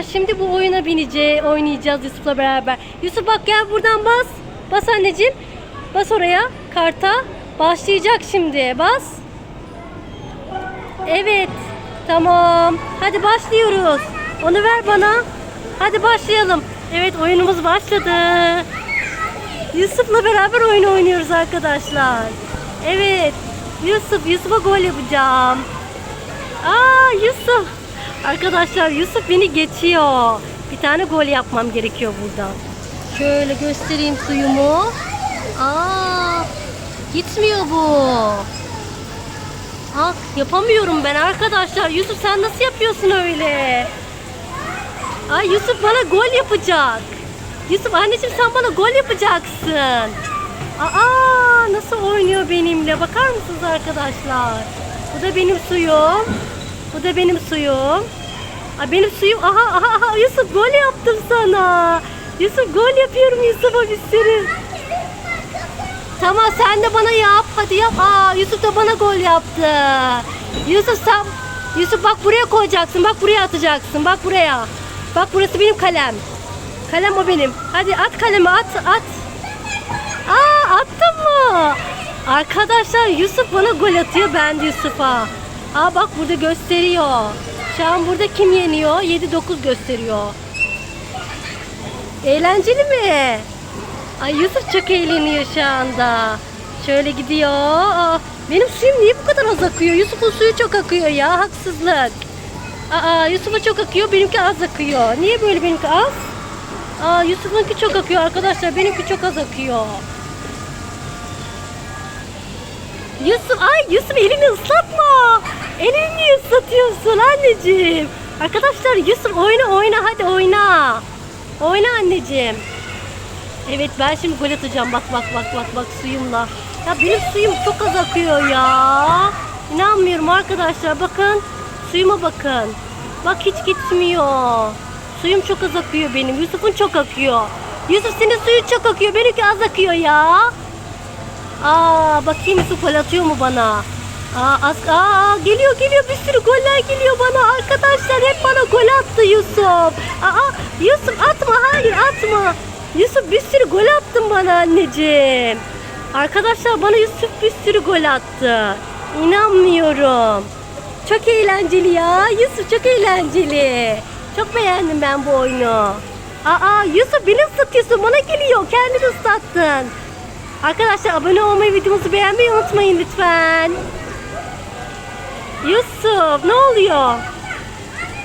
Arkadaşlar şimdi bu oyuna bineceğiz, oynayacağız Yusuf'la beraber. Yusuf bak gel buradan bas. Bas anneciğim. Bas oraya karta. Başlayacak şimdi. Bas. Evet. Tamam. Hadi başlıyoruz. Onu ver bana. Hadi başlayalım. Evet oyunumuz başladı. Yusuf'la beraber oyun oynuyoruz arkadaşlar. Evet. Yusuf, Yusuf'a gol yapacağım. Aa Yusuf. Arkadaşlar Yusuf beni geçiyor. Bir tane gol yapmam gerekiyor buradan. Şöyle göstereyim suyumu. Aa gitmiyor bu. Ah yapamıyorum ben arkadaşlar. Yusuf sen nasıl yapıyorsun öyle? Ay Yusuf bana gol yapacak. Yusuf anneciğim sen bana gol yapacaksın. Aa nasıl oynuyor benimle bakar mısınız arkadaşlar? Bu da benim suyum. Bu da benim suyum. Ay benim suyum. Aha aha aha Yusuf gol yaptım sana. Yusuf gol yapıyorum Yusuf'a bir sürü. Tamam sen de bana yap. Hadi yap. Aa Yusuf da bana gol yaptı. Yusuf sen Yusuf bak buraya koyacaksın. Bak buraya atacaksın. Bak buraya. Bak burası benim kalem. Kalem o benim. Hadi at kalemi at at. Aa attın mı? Arkadaşlar Yusuf bana gol atıyor ben Yusuf'a. Aa bak burada gösteriyor. Şu an burada kim yeniyor? 7-9 gösteriyor. Eğlenceli mi? Ay Yusuf çok eğleniyor şu anda. Şöyle gidiyor. Aa, benim suyum niye bu kadar az akıyor? Yusuf'un suyu çok akıyor ya. Haksızlık. Aa Yusuf'a çok akıyor. Benimki az akıyor. Niye böyle benimki az? Aa Yusuf'unki çok akıyor arkadaşlar. Benimki çok az akıyor. Yusuf ay Yusuf elini ıslatma. Elini ıslatıyorsun anneciğim? Arkadaşlar Yusuf oyna oyna hadi oyna. Oyna anneciğim. Evet ben şimdi gol atacağım. Bak bak bak bak bak suyumla. Ya benim suyum çok az akıyor ya. İnanmıyorum arkadaşlar. Bakın suyuma bakın. Bak hiç gitmiyor. Suyum çok az akıyor benim. Yusuf'un çok akıyor. Yusuf senin suyun çok akıyor. Benimki az akıyor ya. Aa bakayım Yusuf gol atıyor mu bana? Aa, az, aa geliyor geliyor bir sürü goller geliyor bana arkadaşlar hep bana gol attı Yusuf. Aa Yusuf atma hayır atma. Yusuf bir sürü gol attın bana anneciğim. Arkadaşlar bana Yusuf bir sürü gol attı. İnanmıyorum. Çok eğlenceli ya. Yusuf çok eğlenceli. Çok beğendim ben bu oyunu. Aa Yusuf beni ıslatıyorsun. Bana geliyor. Kendini ıslattın. Arkadaşlar abone olmayı, videomuzu beğenmeyi unutmayın lütfen. Yusuf ne oluyor?